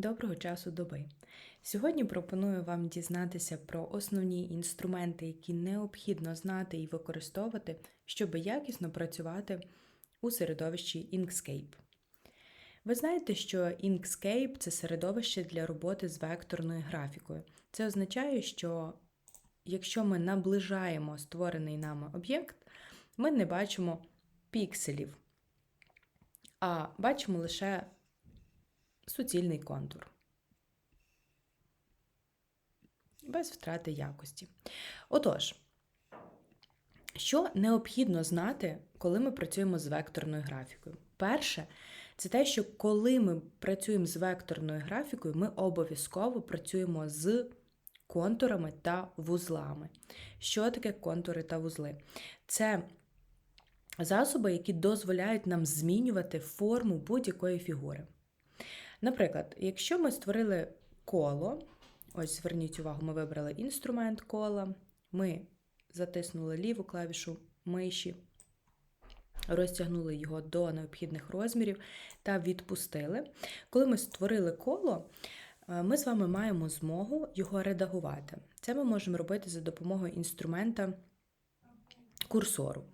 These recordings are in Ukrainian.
Доброго часу доби. Сьогодні пропоную вам дізнатися про основні інструменти, які необхідно знати і використовувати, щоб якісно працювати у середовищі Inkscape. Ви знаєте, що Inkscape це середовище для роботи з векторною графікою. Це означає, що якщо ми наближаємо створений нами об'єкт, ми не бачимо пікселів, а бачимо лише суцільний контур. Без втрати якості. Отож, що необхідно знати, коли ми працюємо з векторною графікою? Перше, це те, що коли ми працюємо з векторною графікою, ми обов'язково працюємо з контурами та вузлами. Що таке контури та вузли? Це засоби, які дозволяють нам змінювати форму будь-якої фігури. Наприклад, якщо ми створили коло, ось зверніть увагу, ми вибрали інструмент кола, ми затиснули ліву клавішу миші, розтягнули його до необхідних розмірів та відпустили. Коли ми створили коло, е, ми з вами маємо змогу його редагувати. Це ми можемо робити за допомогою інструмента курсору.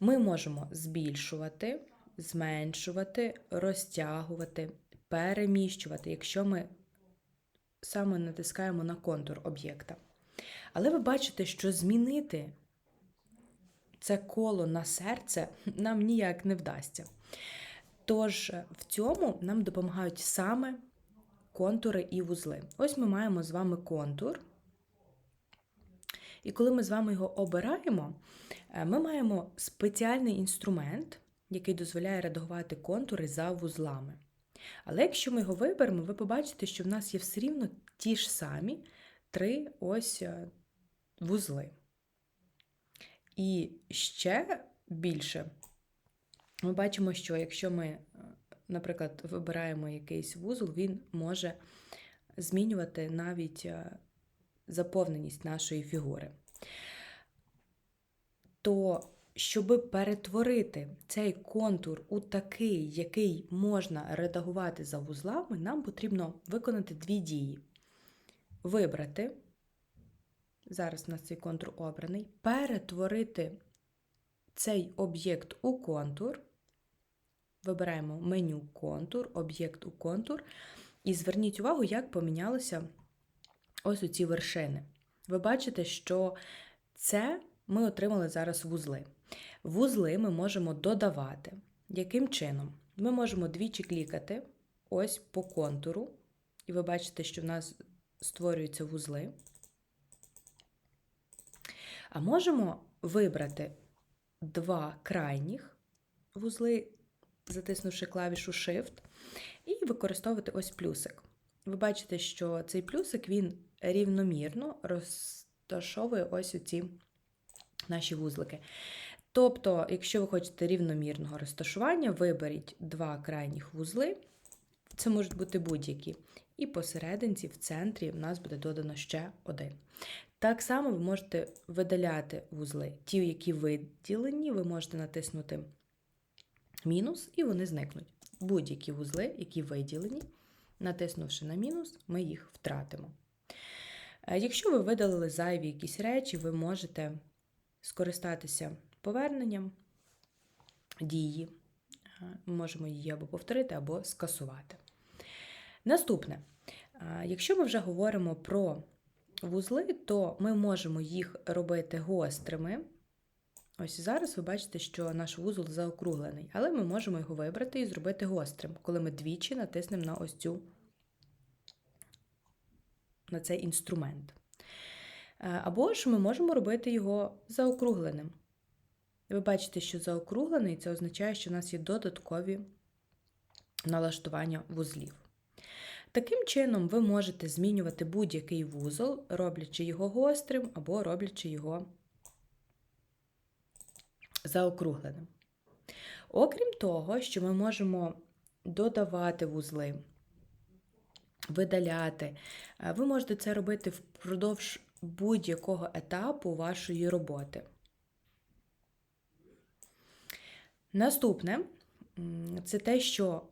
Ми можемо збільшувати, зменшувати, розтягувати, переміщувати, якщо ми саме натискаємо на контур об'єкта. Але ви бачите, що змінити це коло на серце нам ніяк не вдасться. Тож в цьому нам допомагають саме контури і вузли. Ось ми маємо з вами контур. І коли ми з вами його обираємо, ми маємо спеціальний інструмент, який дозволяє редагувати контури за вузлами. Але якщо ми його виберемо, ви побачите, що в нас є все рівно ті ж самі три ось е, вузли. І ще більше ми бачимо, що якщо ми, е, наприклад, вибираємо якийсь вузол, він може змінювати навіть е, заповненість нашої фігури. То щоб перетворити цей контур у такий, який можна редагувати за вузлами, нам потрібно виконати дві дії: вибрати, зараз у нас цей контур обраний, перетворити цей об'єкт у контур. Вибираємо меню контур, об'єкт у контур. І зверніть увагу, як помінялися ось ці вершини. Ви бачите, що це ми отримали зараз вузли. Вузли ми можемо додавати. Яким чином? Ми можемо двічі клікати ось по контуру, і ви бачите, що в нас створюються вузли. А можемо вибрати два крайніх вузли, затиснувши клавішу Shift, і використовувати ось плюсик. Ви бачите, що цей плюсик він рівномірно розташовує ось ці наші вузлики. Тобто, якщо ви хочете рівномірного розташування, виберіть два крайніх вузли, це можуть бути будь-які. І посерединці, в центрі, в нас буде додано ще один. Так само ви можете видаляти вузли. Ті, які виділені, ви можете натиснути мінус, і вони зникнуть. Будь-які вузли, які виділені, натиснувши на мінус, ми їх втратимо. Е, якщо ви видалили зайві якісь речі, ви можете скористатися поверненням дії. Ми можемо її або повторити, або скасувати. Наступне, якщо ми вже говоримо про вузли, то ми можемо їх робити гострими. Ось зараз ви бачите, що наш вузол заокруглений, але ми можемо його вибрати і зробити гострим, коли ми двічі натиснемо на ось цю на цей інструмент. Або ж ми можемо робити його заокругленим. Ви бачите, що заокруглений це означає, що у нас є додаткові налаштування вузлів. Таким чином, ви можете змінювати будь-який вузол, роблячи його гострим або роблячи його заокругленим. Окрім того, що ми можемо додавати вузли, видаляти, ви можете це робити впродовж будь-якого етапу вашої роботи. Наступне це те, що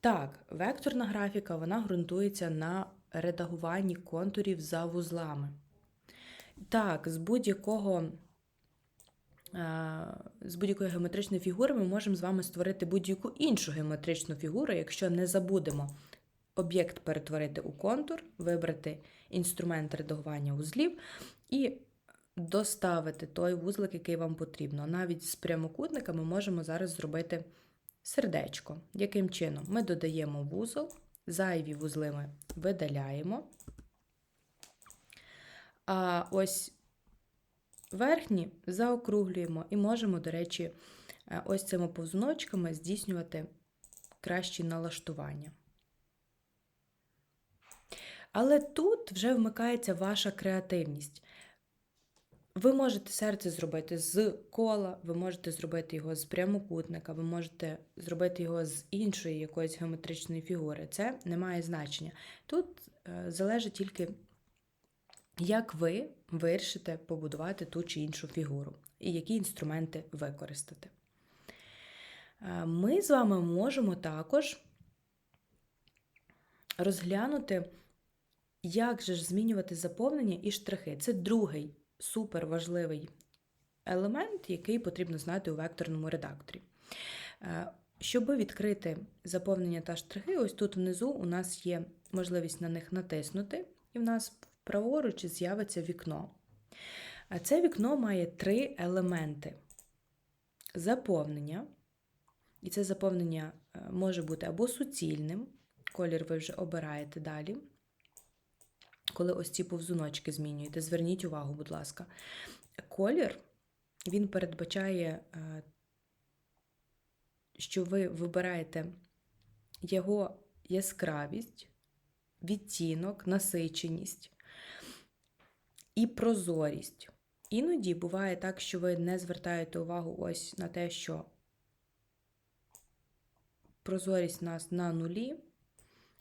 Так, векторна графіка вона ґрунтується на редагуванні контурів за вузлами. Так, з будь-якого е, з будь-якої геометричної фігури ми можемо з вами створити будь-яку іншу геометричну фігуру, якщо не забудемо об'єкт перетворити у контур, вибрати інструмент редагування вузлів і доставити той вузлик, який вам потрібно. Навіть з прямокутника ми можемо зараз зробити сердечко. Яким чином? Ми додаємо вузол, зайві вузли ми видаляємо. А ось верхні заокруглюємо і можемо, до речі, е, ось цими повзуночками здійснювати кращі налаштування. Але тут вже вмикається ваша креативність. Ви можете серце зробити з кола, ви можете зробити його з прямокутника, ви можете зробити його з іншої якоїсь геометричної фігури. Це не має значення. Тут е, залежить тільки, як ви вирішите побудувати ту чи іншу фігуру і які інструменти використати. Е, ми з вами можемо також розглянути, як же ж змінювати заповнення і штрихи. Це другий супер важливий елемент, який потрібно знати у векторному редакторі. Е, щоб відкрити заповнення та штрихи, ось тут внизу у нас є можливість на них натиснути, і в нас праворуч з'явиться вікно. А Це вікно має три елементи: заповнення, і це заповнення е, може бути або суцільним, колір ви вже обираєте далі коли ось ці повзуночки змінюєте. Зверніть увагу, будь ласка. Колір він передбачає, е, що ви вибираєте його яскравість, відтінок, насиченість і прозорість. Іноді буває так, що ви не звертаєте увагу ось на те, що прозорість у нас на нулі,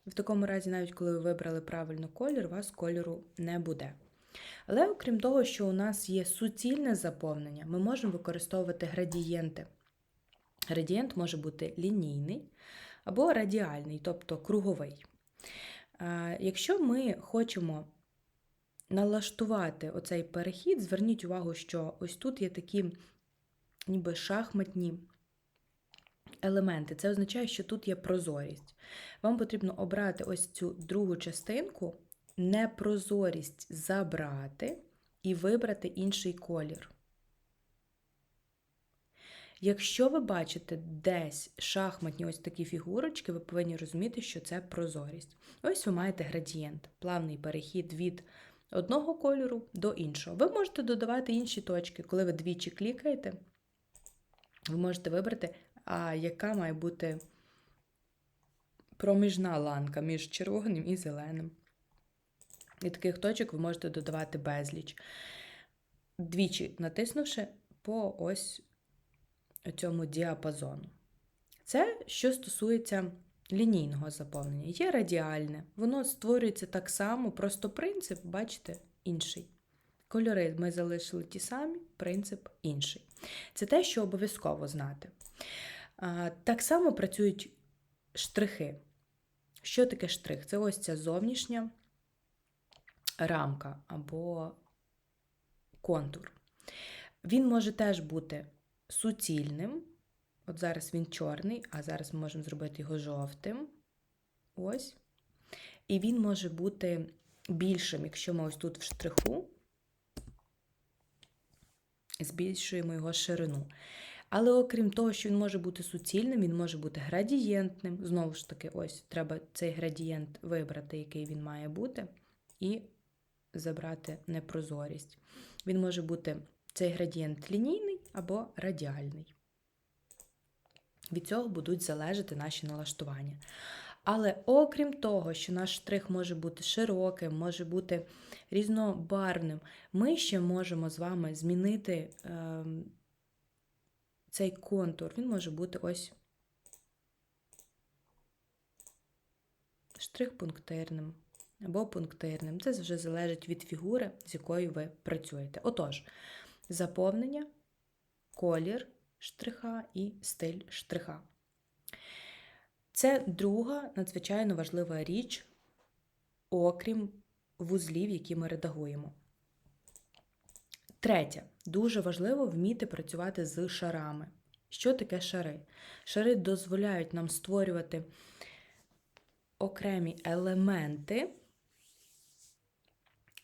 в такому разі, навіть коли ви вибрали правильно колір, у вас кольору не буде. Але окрім того, що у нас є суцільне заповнення, ми можемо використовувати градієнти. Градієнт може бути лінійний або радіальний, тобто круговий. Якщо ми хочемо налаштувати оцей перехід, зверніть увагу, що ось тут є такі ніби шахматні елементи. Це означає, що тут є прозорість. Вам потрібно обрати ось цю другу частинку, непрозорість забрати і вибрати інший колір. Якщо ви бачите десь шахматні ось такі фігурочки, ви повинні розуміти, що це прозорість. Ось ви маєте градієнт, плавний перехід від одного кольору до іншого. Ви можете додавати інші точки. Коли ви двічі клікаєте, ви можете вибрати а яка має бути проміжна ланка між червоним і зеленим. І таких точок ви можете додавати безліч. Двічі натиснувши по ось цьому діапазону. Це що стосується лінійного заповнення. Є радіальне, воно створюється так само, просто принцип, бачите, інший. Кольори ми залишили ті самі, принцип інший. Це те, що обов'язково знати. Так само працюють штрихи. Що таке штрих? Це ось ця зовнішня рамка або контур. Він може теж бути суцільним. От зараз він чорний, а зараз ми можемо зробити його жовтим. Ось. І він може бути більшим, якщо ми ось тут в штриху збільшуємо його ширину. Але окрім того, що він може бути суцільним, він може бути градієнтним. Знову ж таки, ось треба цей градієнт вибрати, який він має бути, і забрати непрозорість. Він може бути цей градієнт лінійний або радіальний. Від цього будуть залежати наші налаштування. Але окрім того, що наш штрих може бути широким, може бути різнобарвним, ми ще можемо з вами змінити. Е цей контур, він може бути ось штрих-пунктирним або пунктирним. Це вже залежить від фігури, з якою ви працюєте. Отож, заповнення, колір штриха і стиль штриха. Це друга надзвичайно важлива річ, окрім вузлів, які ми редагуємо. Третє, дуже важливо вміти працювати з шарами. Що таке шари? Шари дозволяють нам створювати окремі елементи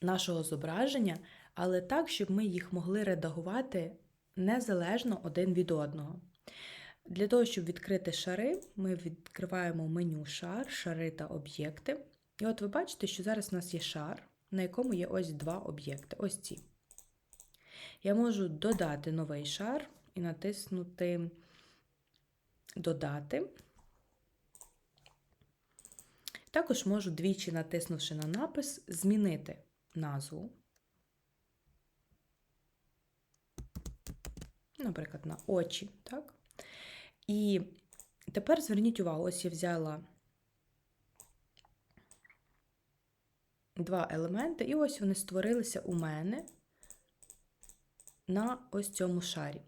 нашого зображення, але так, щоб ми їх могли редагувати незалежно один від одного. Для того, щоб відкрити шари, ми відкриваємо меню шар, шари та об'єкти. І от ви бачите, що зараз у нас є шар, на якому є ось два об'єкти. Ось ці. Я можу додати новий шар і натиснути Додати. Також можу двічі, натиснувши на напис, змінити назву. Наприклад, на очі. так? І тепер зверніть увагу, ось я взяла два елементи, і ось вони створилися у мене на ось цьому шарі.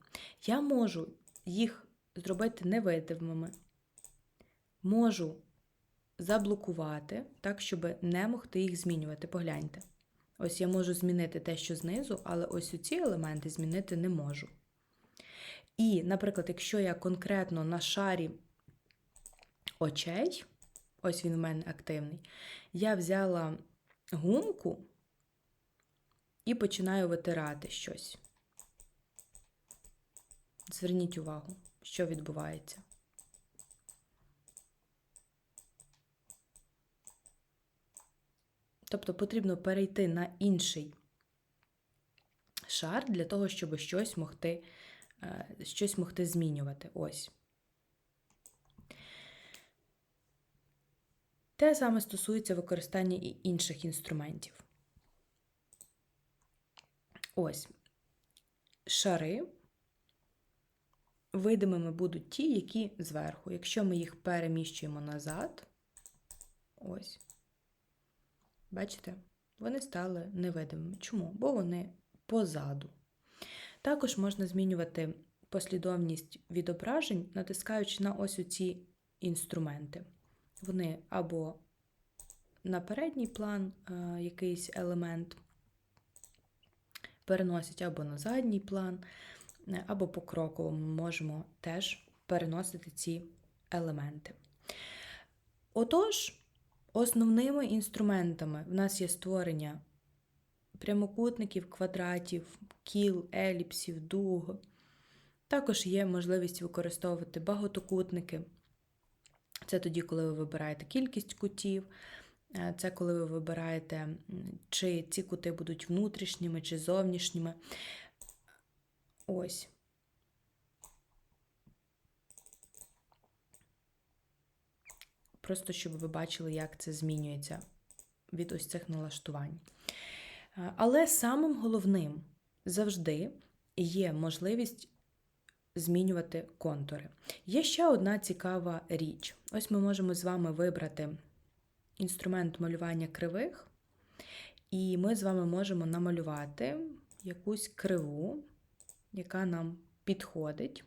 Я можу їх зробити невидимими, можу заблокувати, так, щоб не могти їх змінювати. Погляньте. Ось я можу змінити те, що знизу, але ось ці елементи змінити не можу. І, наприклад, якщо я конкретно на шарі очей, ось він у мене активний, я взяла гумку і починаю витирати щось. Зверніть увагу, що відбувається. Тобто потрібно перейти на інший шар для того, щоб щось могти, е, щось могти змінювати. Ось. Те саме стосується використання і інших інструментів. Ось шари видимими будуть ті, які зверху. Якщо ми їх переміщуємо назад, ось, бачите, вони стали невидимими. Чому? Бо вони позаду. Також можна змінювати послідовність відображень, натискаючи на ось ці інструменти. Вони або на передній план е, якийсь елемент переносять, або на задній план. Е, або покроково ми можемо теж переносити ці елементи. Отож, основними інструментами в нас є створення прямокутників, квадратів, кіл, еліпсів, дуг. Також є можливість використовувати багатокутники. Це тоді, коли ви вибираєте кількість кутів, е, це коли ви вибираєте, чи ці кути будуть внутрішніми чи зовнішніми. Ось. Просто щоб ви бачили, як це змінюється від ось цих налаштувань. Е, але самим головним завжди є можливість змінювати контури. Є ще одна цікава річ. Ось ми можемо з вами вибрати інструмент малювання кривих, і ми з вами можемо намалювати якусь криву яка нам підходить.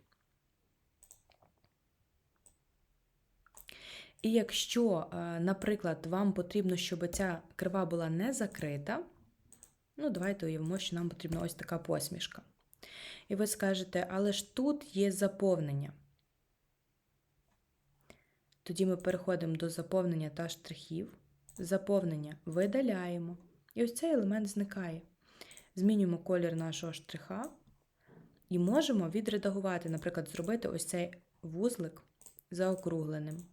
І якщо, е, наприклад, вам потрібно, щоб ця крива була не закрита, ну, давайте уявимо, що нам потрібна ось така посмішка. І ви скажете, але ж тут є заповнення. Тоді ми переходимо до заповнення та штрихів. Заповнення видаляємо. І ось цей елемент зникає. Змінюємо колір нашого штриха. І можемо відредагувати, наприклад, зробити ось цей вузлик заокругленим.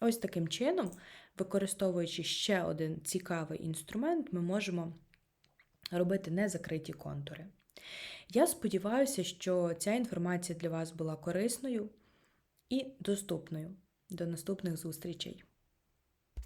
Ось таким чином, використовуючи ще один цікавий інструмент, ми можемо робити незакриті контури. Я сподіваюся, що ця інформація для вас була корисною і доступною. До наступних зустрічей!